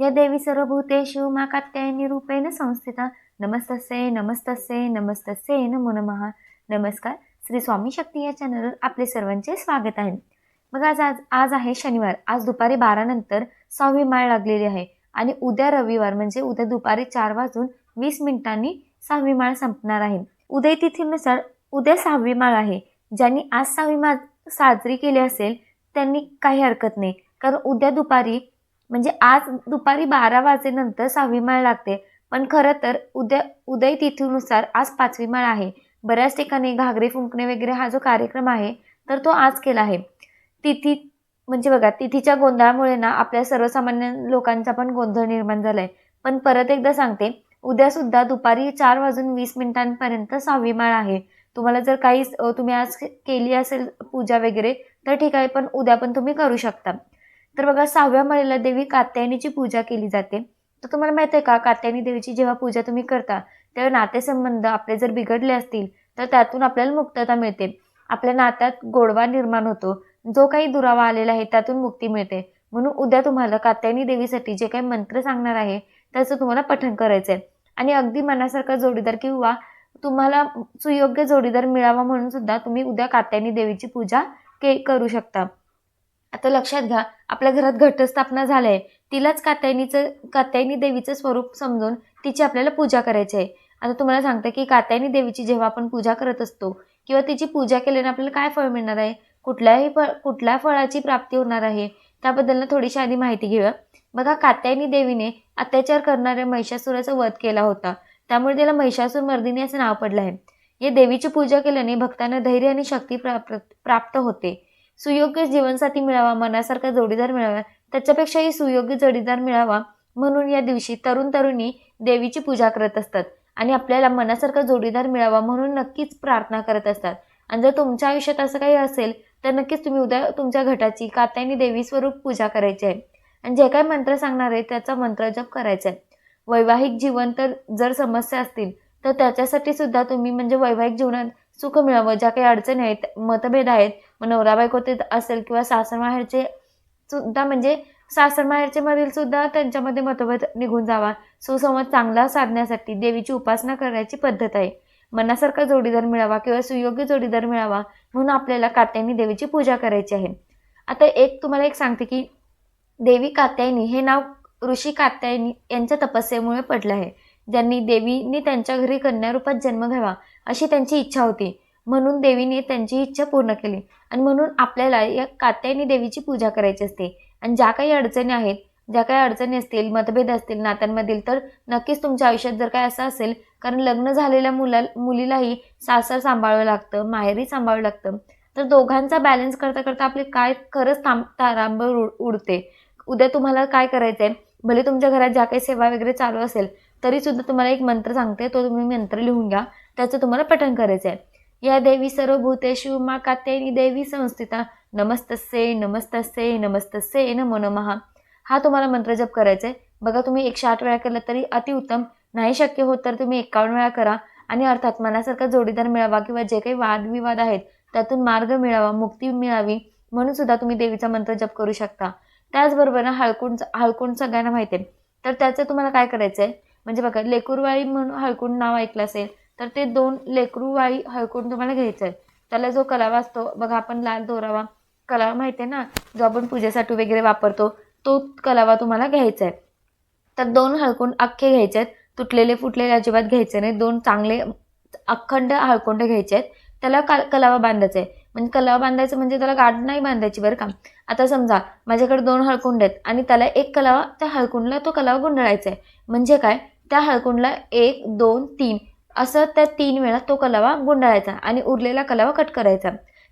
या देवी सर्वभूतेषु मा कात्यायनी रूपेण संस्थिता. नमस्तसे नमस्तसे नमस्तसे नमो नमः. नमस्कार. श्री स्वामी शक्ती या चॅनलवर आपले सर्वांचे स्वागत आहे. मग आज आज आज आहे शनिवार. आज दुपारी बारा नंतर सहावी माळ लागलेली आहे. आणि उद्या रविवार म्हणजे उद्या दुपारी चार वाजून वीस मिनिटांनी सहावी माळ संपणार आहे. उदय तिथीनुसार उद्या सहावी माळ आहे. ज्यांनी आज सहावी माळ साजरी केली असेल त्यांनी काही हरकत नाही. कारण उद्या दुपारी म्हणजे आज दुपारी बारा वाजेनंतर सहावी माळ लागते. पण खरं तर उद्या उदय तिथीनुसार आज पाचवी माळ आहे. बऱ्याच ठिकाणी घागरे फुंकणे वगैरे हा जो कार्यक्रम आहे तर तो आज केला आहे. तिथी म्हणजे बघा तिथीच्या गोंधळामुळे ना आपल्या सर्वसामान्य लोकांचा पण गोंधळ निर्माण झाला आहे पण परत एकदा सांगते उद्यासुद्धा दुपारी चार वाजून वीस मिनिटांपर्यंत सहावी माळ आहे. तुम्हाला जर काही तुम्ही आज केली असेल पूजा वगैरे तर ठीक आहे पण उद्या पण तुम्ही करू शकता. तर बघा सहाव्या माळेला देवी कात्यायनीची पूजा केली जाते. तर तुम्हाला माहिती आहे का कात्यायनी देवीची जेव्हा पूजा तुम्ही करता तेव्हा नातेसंबंध आपले जर बिघडले असतील तर त्यातून आपल्याला मुक्तता मिळते. आपल्या नात्यात गोडवा निर्माण होतो. जो काही दुरावा आलेला आहे त्यातून मुक्ती मिळते. म्हणून उद्या तुम्हाला कात्यायनी देवीसाठी जे काही मंत्र सांगणार आहे त्याचं तुम्हाला पठण करायचं आहे आणि अगदी मनासारखा जोडीदार किंवा तुम्हाला सुयोग्य जोडीदार मिळावा म्हणून सुद्धा तुम्ही उद्या कात्यायनी देवीची पूजा के करू शकता. आता लक्षात घ्या आपल्या घरात घटस्थापना झाली आहे तिलाच कात्यायनीचं कात्यायनी देवीचं स्वरूप समजून तिची आपल्याला पूजा करायची आहे. आता तुम्हाला सांगते की कात्यायनी देवीची जेव्हा आपण पूजा करत असतो किंवा तिची पूजा केल्याने आपल्याला काय फळ मिळणार आहे? कुठल्याही फळ कुठल्या फळाची प्राप्ती होणार आहे? त्याबद्दल थोडीशी आधी माहिती घेऊया. बघा कात्यायनी देवीने अत्याचार करणाऱ्या महिषासुराचा वध केला होता. त्यामुळे त्याला महिषासूर मर्दिनी असं नाव पडलं आहे. या देवीची पूजा केल्याने भक्तांना धैर्य आणि शक्ती प्राप्त प्राप्त होते. सुयोग्य जीवनसाथी मिळावा मनासारखा जोडीदार मिळावा त्याच्यापेक्षाही सुयोग्य जोडीदार मिळावा म्हणून या दिवशी तरुण तरुणी देवीची पूजा करत असतात आणि आपल्याला मनासारखा जोडीदार मिळावा म्हणून नक्कीच प्रार्थना करत असतात. आणि जर तुमच्या आयुष्यात असं काही असेल तर नक्कीच तुम्ही उद्या तुमच्या घटाची कात्यायनी देवी स्वरूप पूजा करायची आहे. आणि जे काही मंत्र सांगणार आहे त्याचा मंत्र जप करायचा आहे. वैवाहिक जीवन तर जर समस्या असतील तर त्याच्यासाठी सुद्धा तुम्ही म्हणजे वैवाहिक जीवनात सुख मिळावं. ज्या काही अडचणी आहेत मतभेद आहेत मग नवरा बायको ते असेल किंवा सासर माहेरचे सुद्धा म्हणजे सासर माहेरचे मधील सुद्धा त्यांच्यामध्ये मतभेद निघून जावा. सुसंवाद चांगला साधण्यासाठी देवीची उपासना करायची पद्धत आहे. मनासारखा जोडीदार मिळावा किंवा सुयोग्य जोडीदार मिळावा म्हणून आपल्याला कात्यायनी देवीची पूजा करायची आहे. आता एक तुम्हाला एक सांगते की देवी कात्यायनी हे नाव ऋषी कात्यायनी यांच्या तपस्येमुळे पडलं आहे. ज्यांनी देवीने त्यांच्या घरी कन्यारूपात जन्म घ्यावा अशी त्यांची इच्छा होती. म्हणून देवीने त्यांची इच्छा पूर्ण केली. आणि म्हणून आपल्याला या कात्यायनी देवीची पूजा करायची असते. आणि ज्या काही अडचणी आहेत ज्या काही अडचणी असतील मतभेद असतील नात्यांमधील तर नक्कीच तुमच्या आयुष्यात जर काय असं असेल कारण लग्न झालेल्या मुला मुलीलाही सासर सांभाळावं लागतं माहेरी सांभाळावं लागतं. तर दोघांचा बॅलन्स करता करता आपले काय खरंच थांब तारांबळ उड उडते. उद्या तुम्हाला काय करायचं आहे भले तुमच्या घरात ज्या काही सेवा वगैरे चालू असेल तरीसुद्धा तुम्हाला एक मंत्र सांगते तो तुम्ही मंत्र लिहून घ्या. त्याचं तुम्हाला पठण करायचं आहे या देवी सर्वभूतेषु मा कात्यायनी देवी संस्थिता. नमस्तसे नमस्तसे नमस्तसे नमो नमः. हा तुम्हाला मंत्र जप करायचा आहे बघा तुम्ही एकशे आठ वेळा केलं तरी अतिउत्तम नाही शक्य होत तर तुम्ही एकावन्न वेळा करा. आणि अर्थात मनासारखा जोडीदार मिळावा किंवा जे काही वादविवाद आहेत त्यातून मार्ग मिळावा मुक्ती मिळावी म्हणून सुद्धा तुम्ही देवीचा मंत्र जप करू शकता. त्याचबरोबर ना हळकुंड हळकुंड सगळ्यांना माहिती आहे तर त्याचं तुम्हाला काय करायचं आहे म्हणजे बघा लेकुरवाळी म्हणून हळकुंड नाव ऐकलं असेल तर ते दोन लेकरूवाळी हळकुंड तुम्हाला घ्यायचं आहे त्याला जो कलावा असतो बघा आपण लाल दोरावा कलावा माहिती आहे ना जो आपण पूजेसाठी वगैरे वापरतो तो कलावा तुम्हाला घ्यायचा आहे तर दोन हळकुंड अख्खे घ्यायचे आहेत तुटलेले फुटलेले अजिबात घ्यायचे नाही दोन चांगले अखंड हळकुंड घ्यायचे आहेत त्याला का कलावा बांधायचा आहे म्हणजे कलावा बांधायचं म्हणजे त्याला गाठ नाही बांधायची बरं का. आता समजा माझ्याकडे दोन हळकुंड आहेत आणि त्याला एक कलावा त्या हळकुंडला तो कलावा गुंडाळायचा आहे म्हणजे काय? त्या हळकुंडला एक दोन तीन असं त्या तीन वेळा तो कलावा गुंडाळायचा आणि उरलेला कलावा कट करायचा.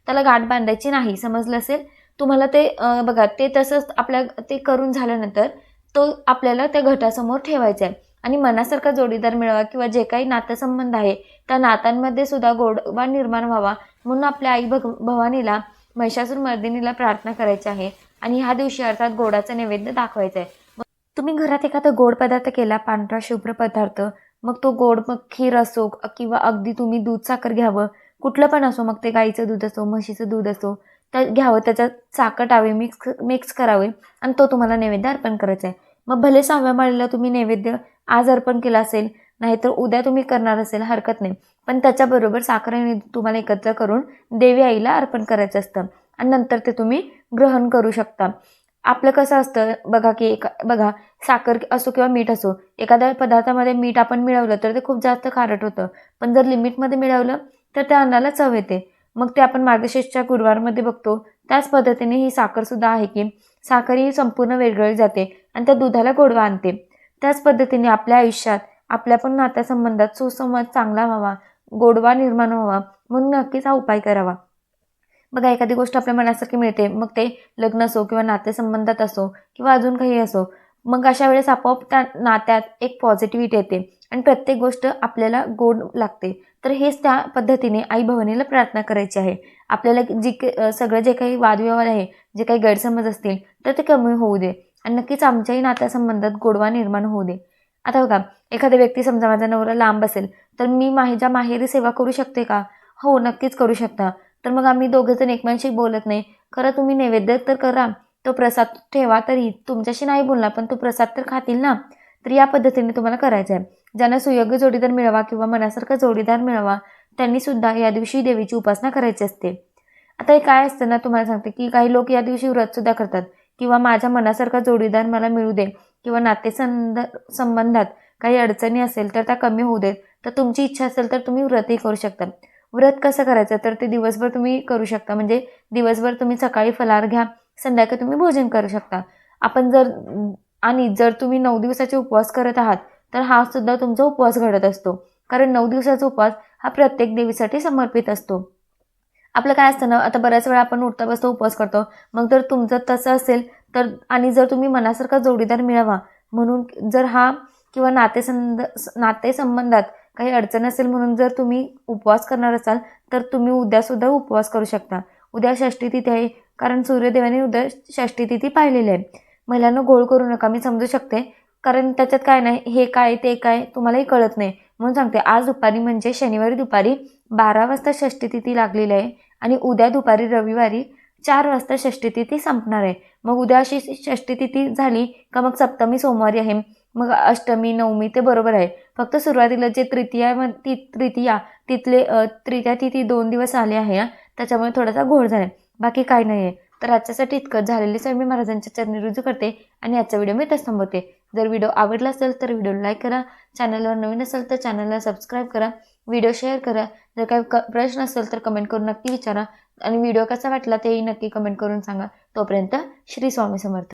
त्याला गाठ बांधायची नाही समजलं असेल? तुम्हाला ते बघा ते तसंच आपल्या ते करून झाल्यानंतर तो आपल्याला त्या घटासमोर ठेवायचा आहे. आणि मनासारखा जोडीदार मिळवा किंवा जे काही नातेसंबंध आहे त्या नात्यांमध्ये सुद्धा गोडवा निर्माण व्हावा म्हणून आपल्या आई भग भवानीला महिषासूर मर्दिनीला प्रार्थना करायची आहे आणि ह्या दिवशी अर्थात गोडाचं नैवेद्य दाखवायचं आहे. तुम्ही घरात एखादा गोड पदार्थ केला पांढरा शुभ्र पदार्थ मग तो गोड मग खीर असो किंवा अगदी तुम्ही दूध साखर घ्यावं कुठलं पण असो मग ते गाईचं दूध असो म्हशीचं दूध असो त्या घ्यावं त्याच्यात साखर टावे मिक्स मिक्स करावे आणि तो तुम्हाला नैवेद्य अर्पण करायचा आहे. मग भले सहाव्या माळीला तुम्ही नैवेद्य आज अर्पण केला असेल नाहीतर उद्या तुम्ही करणार असेल हरकत नाही. पण त्याच्याबरोबर साखर आणि तुम्हाला एकत्र करून देवी आईला अर्पण करायचं असतं. आणि नंतर ते तुम्ही ग्रहण करू शकता. आपलं कसं असतं बघा की एका बघा साखर असो किंवा मीठ असो एखाद्या पदार्थामध्ये मीठ आपण मिळवलं तर ते खूप जास्त खारट होतं. पण जर लिमिटमध्ये मिळवलं तर त्या अन्नाला चव येते. मग ते आपण मार्गशीर्षच्या गुरुवारमध्ये बघतो. त्याच पद्धतीने ही साखरसुद्धा आहे की साखर ही संपूर्ण वेगळी जाते आणि त्या दुधाला गोडवा आणते. त्याच पद्धतीने आपल्या आयुष्यात आपल्या पण नात्यासंबंधात सुसंवाद चांगला व्हावा गोडवा निर्माण व्हावा म्हणून नक्कीच हा उपाय करावा. बघा एखादी गोष्ट आपल्या मनासारखी मिळते. मग ते लग्न असो किंवा नातेसंबंधात असो किंवा अजून काही असो मग अशा वेळेस आपोआप त्या नात्यात एक पॉझिटिव्हिटी येते आणि प्रत्येक गोष्ट आपल्याला गोड लागते. तर हेच त्या पद्धतीने आई भवानीला प्रार्थना करायची आहे. आपल्याला जी के सगळं जे काही वादविवाद आहे जे काही गैरसमज असतील तर ते कमी होऊ दे आणि नक्कीच आमच्याही नात्यासंबंधात गोडवा निर्माण होऊ दे. आता बघा एखादा व्यक्ती समजा माझा नवरा लांब असेल तर मी माझ्या माहेरी सेवा करू शकते का? हो नक्कीच करू शकता. तर मग आम्ही दोघेजण एकमेकांशी बोलत नाही. खरं तुम्ही नैवेद्य तर करा. तो प्रसाद ठेवा तरी तुमच्याशी नाही बोलणार पण तो प्रसाद तर खातील ना. तर या पद्धतीने तुम्हाला करायचं आहे ज्यांना सुयोग्य जोडीदार मिळवा किंवा मनासारखा जोडीदार मिळवा त्यांनी सुद्धा या दिवशी देवीची उपासना करायची असते. आता हे काय असतं ना तुम्हाला सांगते की काही लोक या दिवशी व्रतसुद्धा करतात. किंवा माझ्या मनासारखा जोडीदार मला मिळू दे किंवा नातेसंद संबंधात काही अडचणी असेल तर त्या कमी होऊ देत. तर तुमची इच्छा असेल तर तुम्ही व्रतही करू शकता. व्रत कसं करायचं? तर ते दिवसभर तुम्ही करू शकता. म्हणजे दिवसभर तुम्ही सकाळी फलार घ्या संध्याकाळी तुम्ही भोजन करू शकता. आपण जर आणि जर तुम्ही नऊ दिवसाचे उपवास करत आहात तर हा सुद्धा तुमचा उपवास घडत असतो. कारण नऊ दिवसाचा उपवास हा प्रत्येक देवीसाठी समर्पित असतो. आपलं काय असतं ना आता बऱ्याच वेळा आपण उठता बसता उपवास करतो. मग जर तुमचं तसं असेल तर आणि जर तुम्ही मनासारखा जोडीदार मिळावा म्हणून जर हा किंवा नातेसंद नातेसंबंधात काही अडचण असेल म्हणून जर तुम्ही उपवास करणार असाल तर तुम्ही उद्यासुद्धा उपवास करू शकता. उद्या षष्टी तिथी आहे कारण सूर्यदेवाने उद्या षष्टी तिथी पाहिलेली आहे. महिलांना गोळ करू नका मी समजू शकते. कारण त्याच्यात काय नाही हे काय ते काय तुम्हालाही कळत नाही. म्हणून सांगते आज दुपारी म्हणजे शनिवारी दुपारी बारा वाजता षष्टी तिथी लागलेली आहे आणि उद्या दुपारी रविवारी चार वाजता षष्टी तिथी संपणार आहे. मग उद्या अशी षष्टी तिथी झाली का मग सप्तमी सोमवारी आहे. मग अष्टमी नवमी ते बरोबर आहे. फक्त सुरुवातीला जे तृतीया ती तृतीया तिथले तृतीया तिथी दोन दिवस आले आहे ना त्याच्यामुळे थोडासा घोळ झाला बाकी काय नाही आहे तर आजच्यासाठी इतकं झालेली सर मी महाराजांच्या चरणी रुजू करते आणि आजचा व्हिडिओ मी इथंच थांबवते. जर व्हिडिओ आवडला असेल तर व्हिडिओ लाईक करा. चॅनलवर नवीन असेल तर चॅनलला सबस्क्राईब करा. व्हिडिओ शेअर करा. जर काही क प्रश्न असेल तर कमेंट करून नक्की विचारा. आणि व्हिडिओ कसा वाटला तेही नक्की कमेंट करून सांगा. तोपर्यंत श्री स्वामी समर्थ.